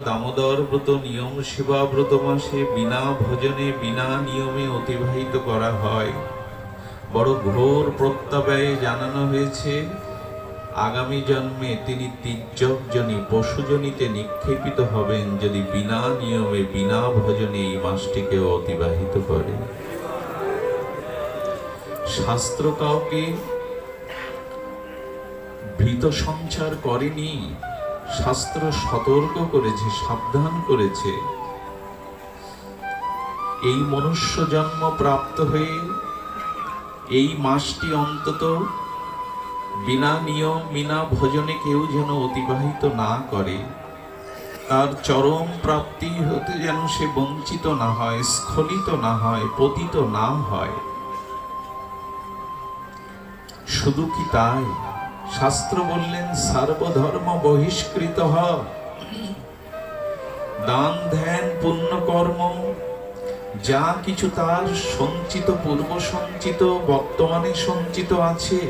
দামোদর ব্রত নিয়ম সেবা ব্রত মাসে বিনা ভজনে বিনা নিয়মে অতিবাহিত করা হয়। বড় ঘোর প্রত্যাবয়ে জানানো হয়েছে, আগামী জন্মে তিনি তির্যকজনী পশুজনিতে নিক্ষেপিত হবেন যদি বিনা নিয়মে বিনা ভজনে এই মাসটিকে অতিবাহিত করে শাস্ত্র কাউকে ভীত সঞ্চার করেনি শাস্ত্র সতর্ক করেছে, সাবধান করেছে। এই মনুষ্য জন্ম প্রাপ্ত হয়ে এই মাসটি অন্তত বিনা নিয়ম, বিনা ভজনে কেউ যেন অতিবাহিত না করে। তার চরম প্রাপ্তি হতে যেন সে বঞ্চিত না হয়, স্খলিত না হয়, পতিত না হয়। শুধু কি তাই? শাস্ত্র বললেন, সর্বধর্ম বহিষ্কৃত হ। দান, ধ্যান, পুণ্য, কর্ম, যা কিছু তার সঞ্চিত, পূর্ব সঞ্চিত, বর্তমানে সঞ্চিত আছে।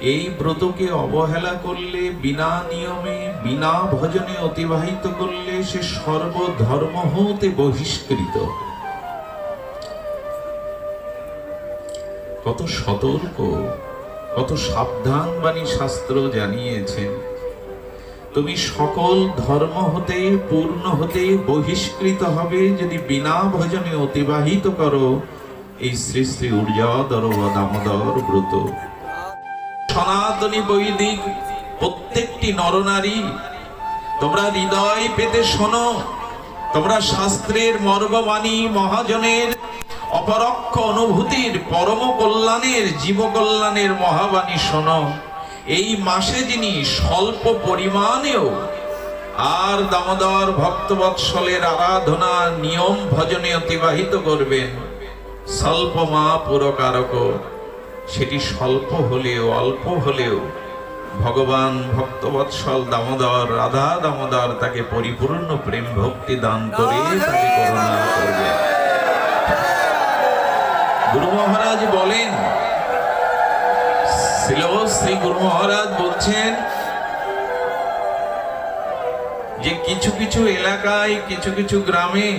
এই ব্রতকে অবহেলা করলে, বিনা নিয়মে, বিনা ভজনে অতিবাহিত করলে সে সর্বধর্ম হতে বহিষ্কৃত। কত সতর্ক। কত সাবধান বাণী শাস্ত্র জানিয়েছেন। তুমি সকল ধর্ম হতে, পূর্ণ হতে বহিষ্কৃত হবে, যদি বিনা ভজনে অতিবাহিত করো, এই শ্রী শ্রী ঊর্জাদর দামোদর ব্রত। সনাতনী বৈদিক, প্রত্যেকটি নরনারী, তোমরা হৃদয় পেতে শোনো, তোমরা শাস্ত্রের মর্মবাণী মহাজনের অপরক্ষ অনুভূতির পরম কল্যাণের জীব কল্যাণের মহাবাণী শোনো। এই মাসে যিনি স্বল্প পরিমাণেও আর দামোদর ভক্তবৎসলের আরাধনা নিয়ম ভজনে অতিবাহিত করবেন স্বল্প মা পুরকারক সেটি স্বল্প হলেও অল্প হলেও ভগবান ভক্তবৎসল দামোদর রাধা দামোদর তাকে পরিপূর্ণ প্রেম ভক্তি দান করে তাকে করুণা করবে। গুরু মহারাজ বলেন শ্রী গুরু মহারাজ বলছেন যে কিছু কিছু এলাকায়, কিছু কিছু গ্রামে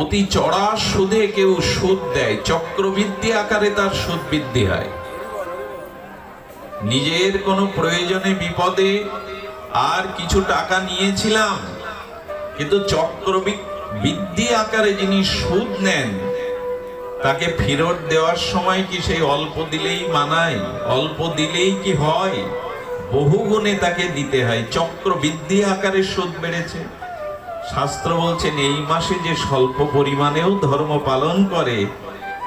অতি চড়া সুদে কেউ সুদ দেয়। চক্রবৃদ্ধি আকারে তার সুদ বৃদ্ধি হয়। নিজের কোনো প্রয়োজনে বিপদে আর কিছু টাকা নিয়েছিলাম, কিন্তু চক্রবৃদ্ধি আকারে যিনি সুদ নেন তাকে ফেরত দেওয়ার সময় কি সেই অল্প দিলেই মানায়? অল্প দিলেই কি হয়? বহু গুণে তাকে দিতে হয়। চক্রবৃদ্ধি আকারে সুদ বেড়েছে। শাস্ত্র বলছেন এই মাসে যে স্বল্প পরিমাণেও ধর্ম পালন করে,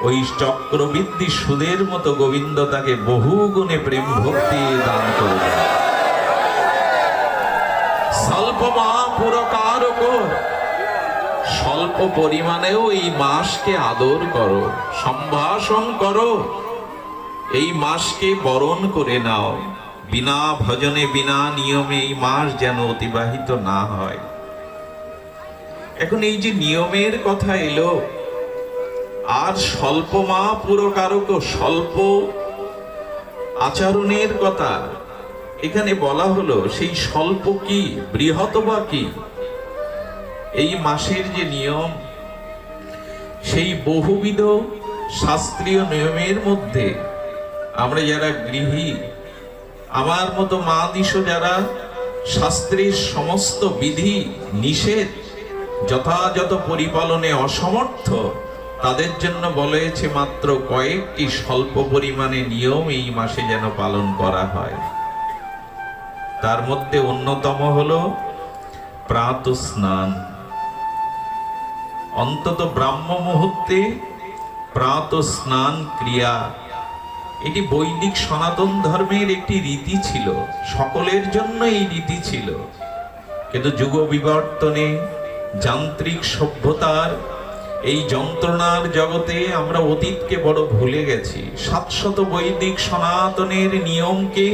ওই চক্রবৃদ্ধি সুদের মতো গোবিন্দ তাকে বহু গুণে প্রেম ভক্তি দান করবে। স্বল্প মা পুরকারক স্বল্প পরিমাণেও এই মাসকে আদর করো, সম্ভাষণ করো। এই মাসকে বরণ করে নাও। বিনা ভজনে, বিনা নিয়মে এই মাস যেন অতিবাহিত না হয়। এখন এই যে নিয়মের কথা এলো, আর স্বল্প মা পুরকারক স্বল্প আচরণের কথা। এখানে বলা হলো, সেই স্বল্প কি, বৃহৎ বা কি? এই মাসের যে নিয়ম, সেই বহুবিধ শাস্ত্রীয় নিয়মের মধ্যে আমরা যারা গৃহী, আমার মতো মা দিশ যারা শাস্ত্রের সমস্ত বিধি নিষেধ, যথাযথ পরিপালনে অসমর্থ, তাদের জন্য বলেছে মাত্র কয়েকটি স্বল্প পরিমাণে নিয়ম এই মাসে যেন পালন করা হয়। তার মধ্যে অন্যতম হল প্রাত স্নান অন্তত ব্রাহ্ম মুহূর্তে প্রাত স্নান ক্রিয়া। এটি বৈদিক সনাতন ধর্মের একটি রীতি ছিল। সকলের জন্য এই রীতি ছিল। কিন্তু যুগ বিবর্তনে যান্ত্রিক সভ্যতার এই যন্ত্রণার জগতে আমরা অতীতকে বড় ভুলে গেছি। সাতশত বৈদিক সনাতনের নিয়মকে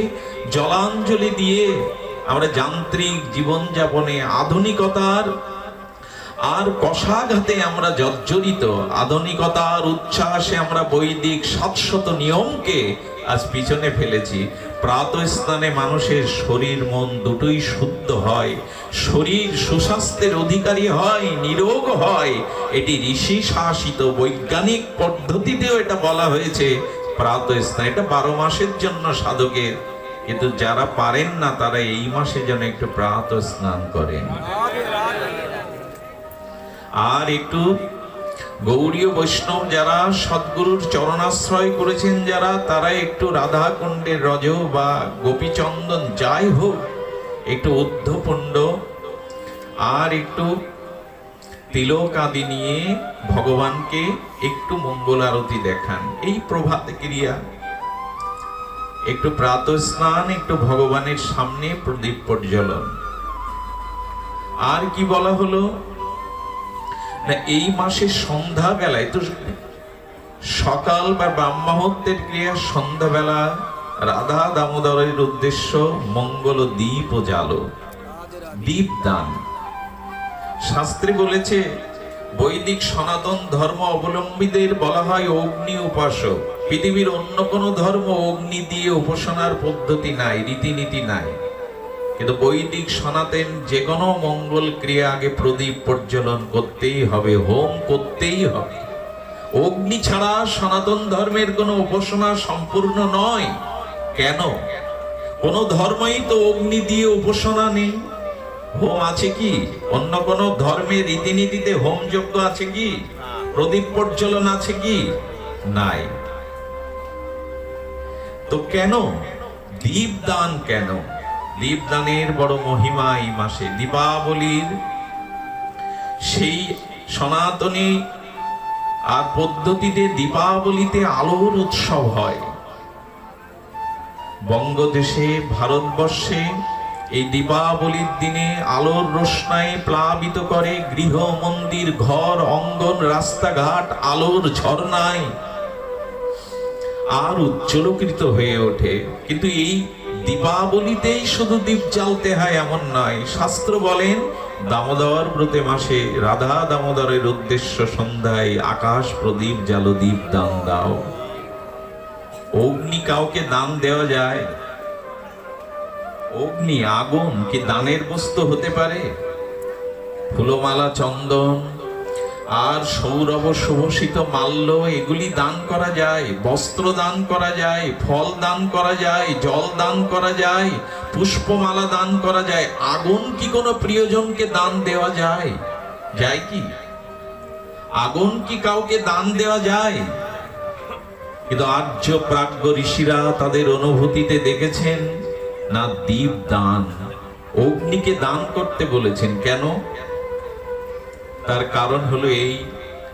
জলাঞ্জলি দিয়ে আমরা যান্ত্রিক জীবনযাপনে আধুনিকতার আর কষাঘাতে আমরা জর্জরিত, আধুনিকতার উচ্ছ্বাসে আমরা বৈদিক সাতশত নিয়মকে আজ পিছনে ফেলেছি। প্রাত স্নানে মানুষের শরীর মন দুটোই শুদ্ধ হয়, শরীর সুস্বাস্থ্যের অধিকারী হয়, নিরোগ হয়। এটি ঋষি শাসিত বৈজ্ঞানিক পদ্ধতিতেও এটা বলা হয়েছে প্রাত স্নান এটা বারো মাসের জন্য সাধকের। কিন্তু যারা পারেন না, তারা এই মাসে যেন একটু প্রাত স্নান করেন। আর একটু গৌরীয় বৈষ্ণব যারা সদ্গুরুর চরণাশ্রয় করেছেন যারা তারা একটু রাধা কুণ্ডের রজ বা গোপীচন্দন যাই হোক, একটু ঊর্ধ্বপুণ্ড। আর একটু তিলক আদি নিয়ে ভগবানকে একটু মঙ্গল আরতি দেখান। এই প্রভাত ক্রিয়া। একটু প্রাত স্নান, একটু ভগবানের সামনে প্রদীপ প্রজ্বলন। আর কি বলা হলো? না এই মাসে সন্ধ্যা বেলায় তো সকাল বা ব্রাহ্মহত্যের ক্রিয়া, সন্ধ্যাবেলা রাধা দামোদরের উদ্দেশ্য মঙ্গল দ্বীপ ও জালো, দীপ দান। শাস্ত্রে বলেছে, বৈদিক সনাতন ধর্ম অবলম্বীদের বলা হয় অগ্নি উপাসক। পৃথিবীর অন্য কোনো ধর্ম অগ্নি দিয়ে উপাসনার পদ্ধতি নাই, রীতিনীতি নাই। কিন্তু বৈদিক সনাতন যে কোনো মঙ্গল ক্রিয়া আগে প্রদীপ প্রজ্বলন করতেই হবে, হোম করতেই হবে। অগ্নি ছাড়া সনাতন ধর্মের কোনো উপাসনা সম্পূর্ণ নয়। কেন? কোন ধর্মই তো অগ্নি দিয়ে উপাসনা নেই। হোম আছে কি? অন্য কোন ধর্মের রীতিনীতিতে হোম যজ্ঞ আছে কি? প্রদীপ প্রজ্বলন আছে কি? নাই। তো কেন? দীপ দান কেন? দীপদানের বড় মহিমা এই মাসে দীপাবলির। সেই সনাতনী আর পদ্ধতিতে দীপাবলিতে আলোর উৎসব হয়। বঙ্গদেশে, ভারতবর্ষে এই দীপাবলির দিনে আলোর রোশনায় প্লাবিত করে গৃহ, মন্দির, ঘর, অঙ্গন, রাস্তাঘাট, আলোর ঝর্ণায় আর উজ্জ্বলকৃত হয়ে ওঠে। কিন্তু এই দীপাবলিতেই শুধু দীপ জ্বালতে হয় এমন নয়। শাস্ত্র বলেন, দামোদর ব্রতে মাসে রাধা দামোদরের উদ্দেশ্য সন্ধ্যায় আকাশ প্রদীপ জালো দীপ দান দাও। অগ্নি কাউকে দান দেওয়া যায়। অগ্নি, আগুন কি দানের বস্তু হতে পারে? ফুলমালা, চন্দন আর সৌরভ শুভসিত মাল্য, এগুলি দান করা যায়, বস্ত্র দান করা যায়, ফল দান করা যায়, জল দান করা যায়, পুষ্পমালা দান করা যায়, আগুন কি কোনো প্রিয়জনকে দান দেওয়া যায়? যায় কি? আগুন কি কাউকে দান দেওয়া যায়? কিন্তু আর্য প্রাজ্ঞ ঋষিরা তাদের অনুভূতিতে দেখেছেন, না দীপ দান, অগ্নিকে দান করতে বলেছেন। কেন? তার কারণ হলো এই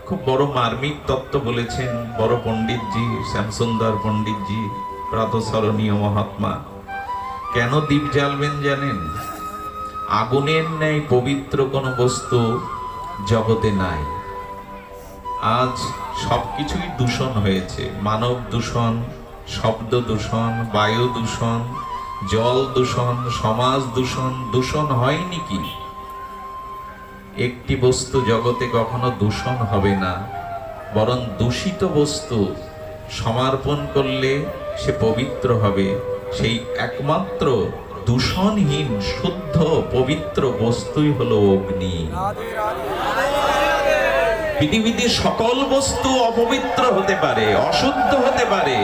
খুব বড় মার্মিক তত্ত্ব বলেছেন, বড় পণ্ডিতজি, শ্যামসুন্দর পণ্ডিতজি, প্রাতঃস্মরণীয় মহাত্মা। কেন দ্বীপ জ্বালবেন জানেন? আগুনের ন্যায় পবিত্র কোনো বস্তু জগতে নাই। আজ সব কিছুই দূষণ হয়েছে। মানব দূষণ, শব্দ দূষণ, বায়ু দূষণ, জল দূষণ, সমাজ দূষণ দূষণ হয়নি কি? একটি বস্তু জগতে কখনো দূষণ হবে না, বরং দূষিত বস্তু সমর্পণ করলে সে পবিত্র হবে। সেই একমাত্র দূষণহীন, শুদ্ধ, পবিত্র বস্তুই হলো অগ্নি। পৃথিবীতে সকল বস্তু অপবিত্র হতে পারে, অশুদ্ধ হতে পারে,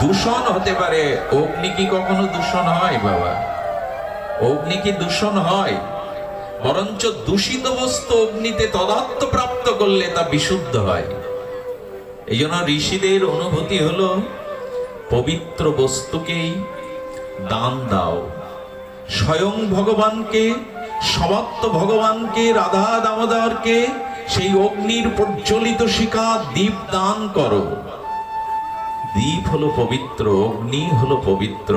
দূষণ হতে পারে। অগ্নি কি কখনো দূষণ হয়, বাবা? অগ্নি কি দূষণ হয়? বরঞ্চ দূষিত বস্তু অগ্নিতে তদাত্ম প্রাপ্ত করলে তা বিশুদ্ধ হয়। এই জন্য ঋষিদের অনুভূতি হলো, পবিত্র বস্তুকেই দান দাও। স্বয়ং ভগবানকে, সমাপ্ত ভগবানকে, রাধা দামোদরকে, সেই অগ্নির প্রজ্বলিত শিখা দীপ দান করো। দীপ হলো পবিত্র, অগ্নি হলো পবিত্র।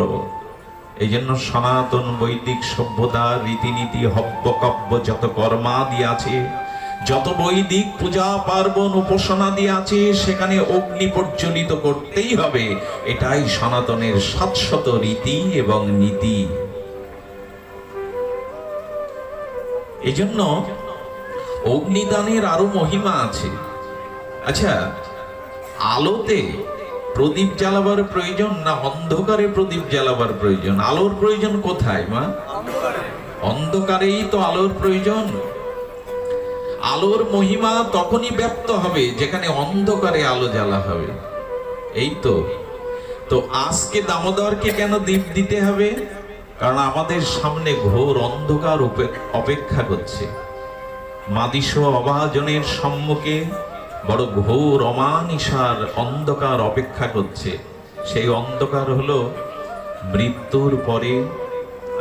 এই জন্য সনাতন বৈদিক সভ্যতা, রীতিনীতি, হব্যকব্য যত কর্মাদি আছে যত বৈদিক পূজা পার্বণ উপাসনাদি আছে সেখানে অগ্নি প্রজ্বলিত করতেই হবে। এটাই সনাতনের শাশ্বত রীতি এবং নীতি। এই জন্য অগ্নিদানের আরও মহিমা আছে। আচ্ছা আলোতে প্রদীপ জ্বালাবার প্রয়োজন না অন্ধকারে প্রদীপ জ্বালাবার প্রয়োজন? আলোর প্রয়োজন কোথায়, মা? অন্ধকারেই তো আলোর প্রয়োজন। আলোর মহিমা তখনই ব্যক্ত হবে যেখানে অন্ধকারে আলো জ্বালা হবে। এই তো। তো আজকে দামোদরকে কেন দীপ দিতে হবে? কারণ আমাদের সামনে ঘোর অন্ধকার অপেক্ষা করছে। মাদিস অবাজনের সম্মুখে বড় ঘোর অমানিসার অন্ধকার অপেক্ষা করছে। সেই অন্ধকার হলো, মৃত্যুর পরে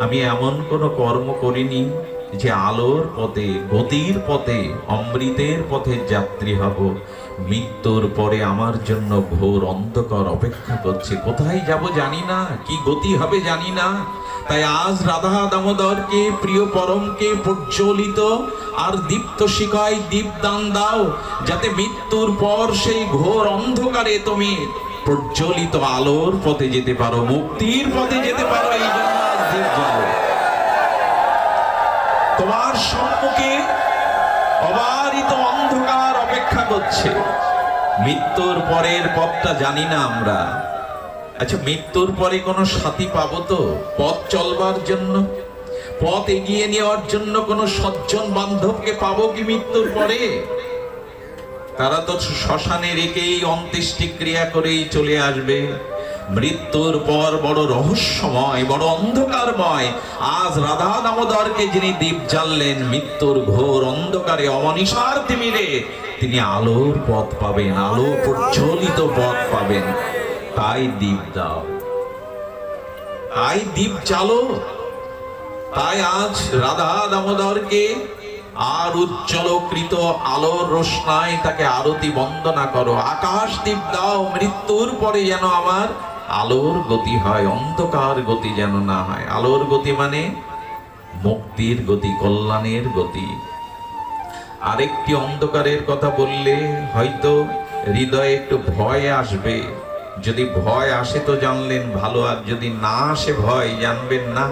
আমি এমন কোনো কর্ম করিনি যে আলোর পথে, গতির পথে, অমৃতের পথে যাত্রী হব। মৃত্যুর পরে আমার জন্য ঘোর অন্ধকার অপেক্ষা করছে কোথায় যাব জানি না, কি গতি হবে জানি না তাই আজ রাধা দামোদরকে, প্রিয় পরমকে প্রজ্বলিত আর দীপ্ত শিখায় দীপদান দাও, যাতে মৃত্যুর পর সেই ঘোর অন্ধকারে তুমি প্রজ্বলিত আলোর পথে যেতে পারো, মুক্তির পথে যেতে পারো এই জন্য। তোমার সম্মুখে অবারিত করছে মৃত্যুর পরের পথটা জানি না আমরা। আচ্ছা মৃত্যুর পরে কোনো সাথী পাবো তো? পথ চলবার জন্য? পথ এগিয়ে নেওয়ার জন্য কোনো সজ্জন বান্ধবকে পাবো কি মৃত্যুর পরে? তারা তো শ্মশানে রেখেই অন্ত্যেষ্টি ক্রিয়া করেই চলে আসবে। মৃত্যুর পর বড় রহস্যময়, বড় অন্ধকারময়, আজ রাধা দামোদরকে যিনি দীপ জ্বাললেন, মৃত্যুর ঘোর অন্ধকারে অমনিষার তিমিরে তিনি আলোর পথ পাবেন আলো প্রজ্বলিত পথ পাবেন। তাই দ্বীপ দাও। তাই দীপ চালো। তাই আজ রাধা দামোদরকে আর উজ্জ্বলকৃত আলোর রোশনায় তাকে আরতি বন্দনা করো। আকাশ দীপ দাও, মৃত্যুর পরে যেন আমার আলোর গতি হয়, অন্ধকার গতি যেন না হয়। আলোর গতি মানে মুক্তির গতি, কল্যাণের গতি। আরেকটি অন্ধকারের কথা বললে হয়তো হৃদয়ে একটু ভয় আসবে। যদি ভয় আসে তো জানলেন ভালো, আর যদি না আসে ভয় জানবেন না।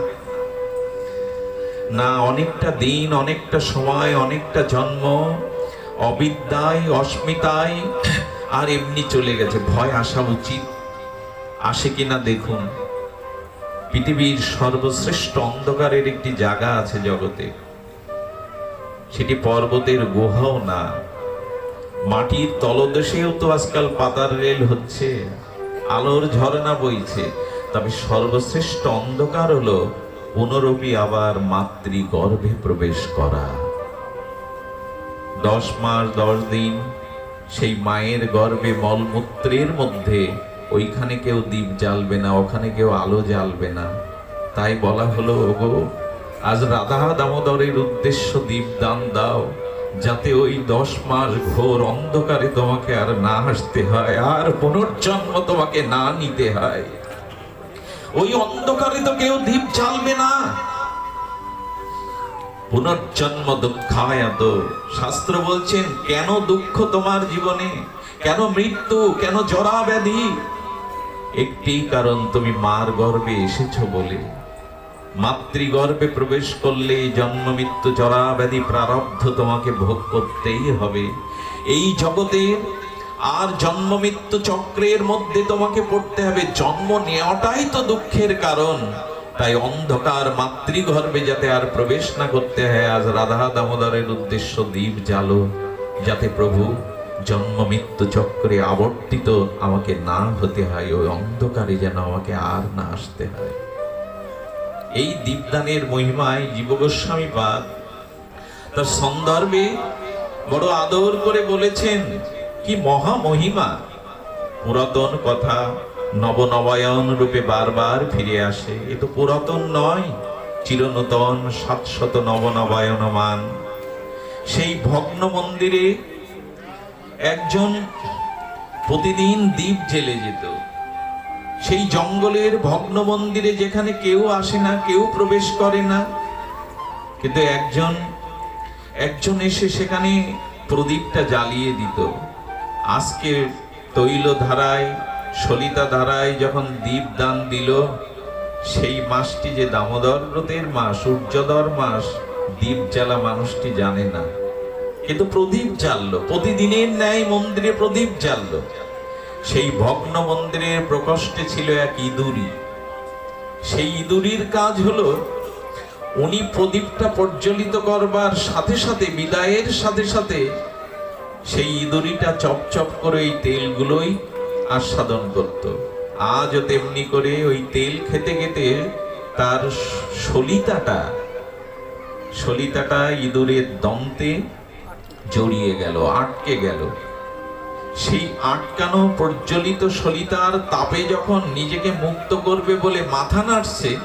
না, অনেকটা দিন, অনেকটা সময়, অনেকটা জন্ম, অবিদ্যায়, অস্মিতায়, আর এমনি চলে গেছে। ভয় আসা উচিত। আসে কিনা দেখুন। পৃথিবীর সর্বশ্রেষ্ঠ অন্ধকারের একটি জায়গা আছে জগতে। সেটি পর্বতের গুহাও না। মাটির তলদেশেও তো আজকাল পাতার রেল হচ্ছে। আলোর ঝর্ণা বইছে। তবে সর্বশ্রেষ্ঠ অন্ধকার হলো পুনরপি আবার মাতৃ গর্ভে প্রবেশ করা। দশ মাস, দশ দিন সেই মায়ের গর্ভে মলমূত্রের মধ্যে ওইখানে কেউ দ্বীপ জ্বালবে না, ওখানে কেউ আলো জ্বালবে না। তাই বলা হলো, ওগো আজ রাধা দামোদরের উদ্দেশ্য দীপ দান দাও, যাতে ওই দশ মাস ঘোর অন্ধকারে তোমাকে আর না আসতে হয়, আর পুনর্জন্ম তোমাকে না নিতে হয়। ওই অন্ধকারে তো কেউ দীপ জ্বালবে না। পুনর্জন্ম দুঃখায়াত শাস্ত্র বলছেন, কেন দুঃখ তোমার জীবনে? কেন মৃত্যু? কেন জরা ব্যাধি? একটি কারণ তুমি মার গর্ভে এসেছ বলে। মাতৃগর্ভে প্রবেশ করলে জন্ম, মৃত্যু জরা ব্যাধি প্রারব্ধ তোমাকে ভোগ করতেই হবে। এই জগতে আর জন্ম, মৃত্যু চক্রের মধ্যে তোমাকে পড়তে হবে। জন্ম নেওয়াটাই তো দুঃখের কারণ। তাই অন্ধকার মাতৃগর্ভে যাতে আর প্রবেশ না করতে হয়, আজ রাধা দামোদরের উদ্দেশ্য দ্বীপ জ্বালো। যাতে প্রভু জন্ম, মৃত্যু চক্রে আবর্তিত আমাকে না হতে হয়, ওই অন্ধকারে যেন আমাকে আর না আসতে হয়। এই দীপদানের মহিমায় জীবগোস্বামী পাদ। তার সন্দর্ভে বড় আদর করে বলেছেন, কি মহা মহিমা। পুরাতন কথা নবনবায়ন রূপে বারবার ফিরে আসে। এ তো পুরাতন নয়, চিরনূতন সাতশত নবনবায়নমান। সেই ভগ্ন মন্দিরে একজন প্রতিদিন দ্বীপ জেলে যেত। সেই জঙ্গলের ভগ্ন মন্দিরে যেখানে কেউ আসে না, কেউ প্রবেশ করে না। কিন্তু একজন একজন এসে সেখানে প্রদীপটা জ্বালিয়ে দিত। আজকে তৈল ধারায় সলিতা ধারায় যখন দীপ দান দিল, সেই মাসটি যে দামোদর ব্রতের মাস, সূর্যদর মাস, দীপ জ্বালা মানুষটি জানে না। কিন্তু প্রদীপ জ্বাললো। প্রতিদিনের ন্যায় মন্দিরে প্রদীপ জ্বাললো। সেই ভগ্ন মন্দিরের প্রকোষ্ঠে ছিল এক ইঁদুরি সেই ইঁদুরির কাজ হলো, উনি প্রদীপটা প্রজ্বলিত করবার সাথে সাথে, বিদায়ের সাথে সাথে সেই ইঁদুরিটা চপচপ করে ওই তেলগুলোই আস্বাদন করত। আজও তেমনি করে ওই তেল খেতে খেতে তার সলিতাটা সলিতাটা ইঁদুরের দমতে জড়িয়ে গেল, আটকে গেল। সেই আটকানো প্রজ্বলিত সলিতার তাপে যখন নিজেকে মুক্ত করবে বলে মাথা নাড়ছে,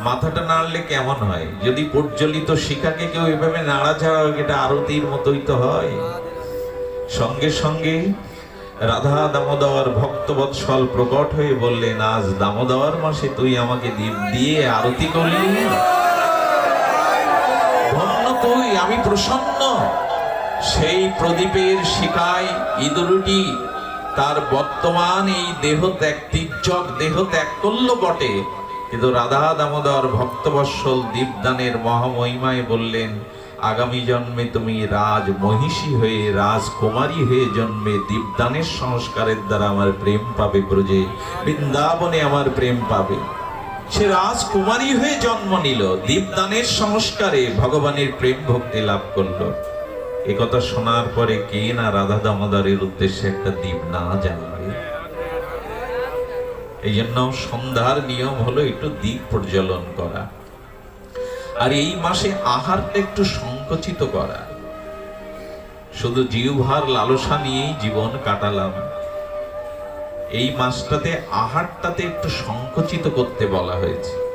মাথাটা নাড়লে কেমন হয়? যদি প্রজ্বলিত শিখাকে কেউ এভাবে নাড়া ছাড়া এটা আরতির মতোই তো হয়। সঙ্গে সঙ্গে রাধা দামোদর ভক্তবৎসল প্রকট হয়ে বললেন, আজ দামোদর মাসে তুই আমাকে দীপ দিয়ে আরতি করলি? ধন্য তুই, আমি প্রসন্ন। সেই প্রদীপের শিকায় ইঁদুরটি। তার বর্তমান এই দেহ ত্যাগ, তির্যক দেহ ত্যাগ করল বটে। কিন্তু রাধা দামোদর ভক্তবৎসল দীপদানের মহামহিমায় বললেন, আগামী জন্মে তুমি রাজ মহিষী হয়ে, রাজকুমারী হয়ে জন্মে দীপদানের সংস্কারের দ্বারা আমার প্রেম পাবে ব্রজে, বৃন্দাবনে আমার প্রেম পাবে। সে রাজকুমারী হয়ে জন্ম নিল, দীপদানের সংস্কারে ভগবানের প্রেম ভক্তি লাভ করল। এ কথা শোনার পরে কে না রাধা দামোদরের উদ্দেশ্যে একটা দ্বীপ না জানবে? এই জন্য সন্ধ্যার নিয়ম হলো একটু দ্বীপ প্রজ্বলন করা। আর এই মাসে আহারটা একটু সংকুচিত করা। শুধু জিহ্বার লালসা নিয়েই জীবন কাটালাম। এই মাসটাতে আহারটাতে একটু সংকুচিত করতে বলা হয়েছে।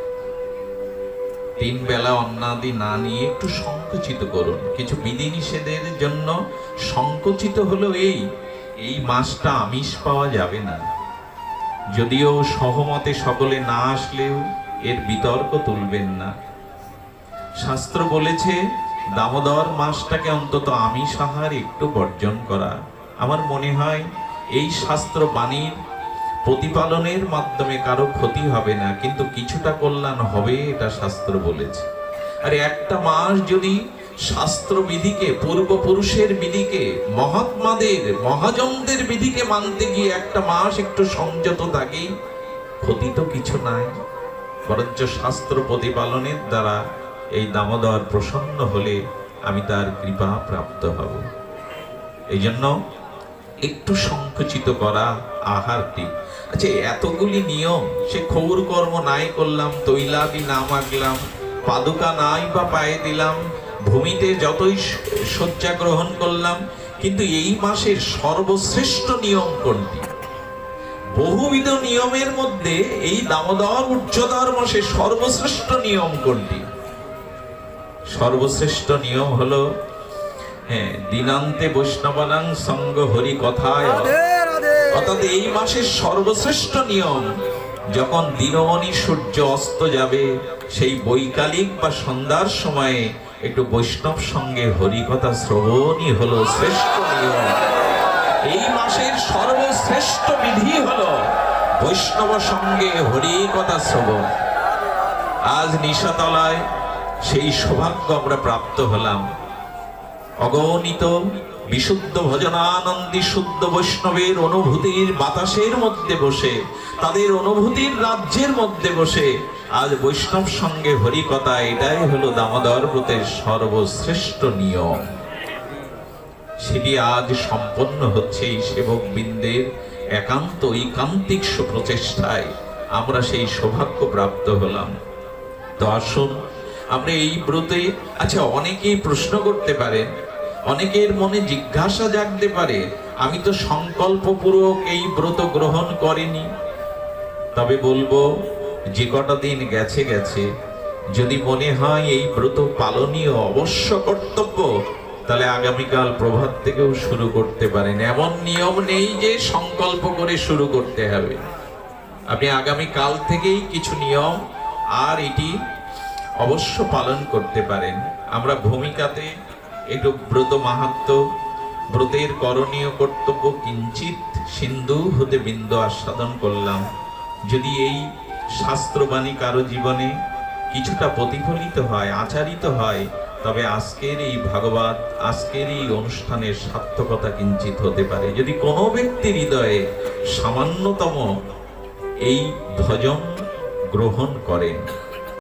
তিন বেলা অন্নাদি না নিয়ে একটু সংকুচিত করুন। কিছু বিধিনিষেধের জন্য সংকুচিত হলো এই এই মাসটা আমিষ পাওয়া যাবে না। যদিও সহমতে সকলে না আসলেও এর বিতর্ক তুলবেন না। শাস্ত্র বলেছে, দামোদর মাসটাকে অন্তত আমিষ আহার একটু বর্জন করা। আমার মনে হয়, এই শাস্ত্র বাণীর প্রতিপালনের মাধ্যমে কারও ক্ষতি হবে না, কিন্তু কিছুটা কল্যাণ হবে এটা শাস্ত্র বলেছে। আর একটা মাস যদি শাস্ত্র বিধিকে, পূর্বপুরুষের বিধিকে, মহাত্মাদের, মহাজনদের বিধিকে মানতে গিয়ে একটা মাস একটু সংযত থাকি ক্ষতি তো কিছু নাই। বরঞ্চ শাস্ত্র প্রতিপালনের দ্বারা এই দামোদর প্রসন্ন হলে আমি তার কৃপা প্রাপ্ত হব। এই জন্য একটু সংকুচিত করা আহারটি আচ্ছা এতগুলি নিয়ম, সে খৌর কর্ম নাই করলাম তৈলাদি না মাগলাম, পাদুকা নাই বা পায়ে দিলাম, ভূমিতে যতই শয্যা গ্রহণ করলাম, কিন্তু এই মাসের সর্বশ্রেষ্ঠ নিয়ম কোনটি? বহুবিধ নিয়মের মধ্যে এই দামোদর উচ্চদর মাসে সর্বশ্রেষ্ঠ নিয়ম কোনটি? সর্বশ্রেষ্ঠ নিয়ম হলো হ্যাঁ দিনান্তে বৈষ্ণবানাং সঙ্গ হরি কথায়। অর্থাৎ এই মাসের সর্বশ্রেষ্ঠ নিয়ম, যখন দিনমণি সূর্য অস্ত যাবে, সেই বৈকালিক বা সন্ধ্যার সময়ে একটু বৈষ্ণব সঙ্গে হরিকথা শ্রবণই হলো শ্রেষ্ঠ নিয়ম। এই মাসের সর্বশ্রেষ্ঠ বিধি হলো বৈষ্ণব সঙ্গে হরিকথা শ্রবণ। আজ নিশাতলায় সেই সৌভাগ্য আমরা প্রাপ্ত হলাম। অগণিত বিশুদ্ধ ভজনানন্দী শুদ্ধ বৈষ্ণবের অনুভূতির বাতাসের মধ্যে বসে, তাদের অনুভূতির রাজ্যের মধ্যে বসে, আজ বৈষ্ণব সঙ্গে হরিকথা, এটাই হলো দামোদর ব্রতের সর্বশ্রেষ্ঠ নিয়ম। সেটি আজ সম্পন্ন হচ্ছে এই সেবক বৃন্দের একান্ত ঐকান্তিক প্রচেষ্টায় আমরা সেই সৌভাগ্য প্রাপ্ত হলাম। তো আসুন, আমরা এই ব্রতে আচ্ছা অনেকেই প্রশ্ন করতে পারেন অনেকের মনে জিজ্ঞাসা জাগতে পারে, আমি তো সংকল্পপূর্বক এই ব্রত গ্রহণ করিনি। তবে বলব, যে কটা দিন গেছে গেছে, যদি মনে হয় এই ব্রত পালনীয় অবশ্য কর্তব্য, তাহলে আগামীকাল প্রভাত থেকেও শুরু করতে পারেন। এমন নিয়ম নেই যে সংকল্প করে শুরু করতে হবে। আপনি আগামী কাল থেকেই কিছু নিয়ম আর এটি অবশ্য পালন করতে পারেন। আমরা ভূমিকাতে একটু ব্রত মাহাত্ম, ব্রতের করণীয় কর্তব্য কিঞ্চিত সিন্ধু হতে বিন্দু আস্বাদন করলাম। যদি এই শাস্ত্রবাণী কারও জীবনে কিছুটা প্রতিফলিত হয়, আচারিত হয়, তবে আজকের এই ভাগবত, আজকের এই অনুষ্ঠানের সার্থকতা কিঞ্চিত হতে পারে। যদি কোনো ব্যক্তির হৃদয়ে সামান্যতম এই ভজন গ্রহণ করেন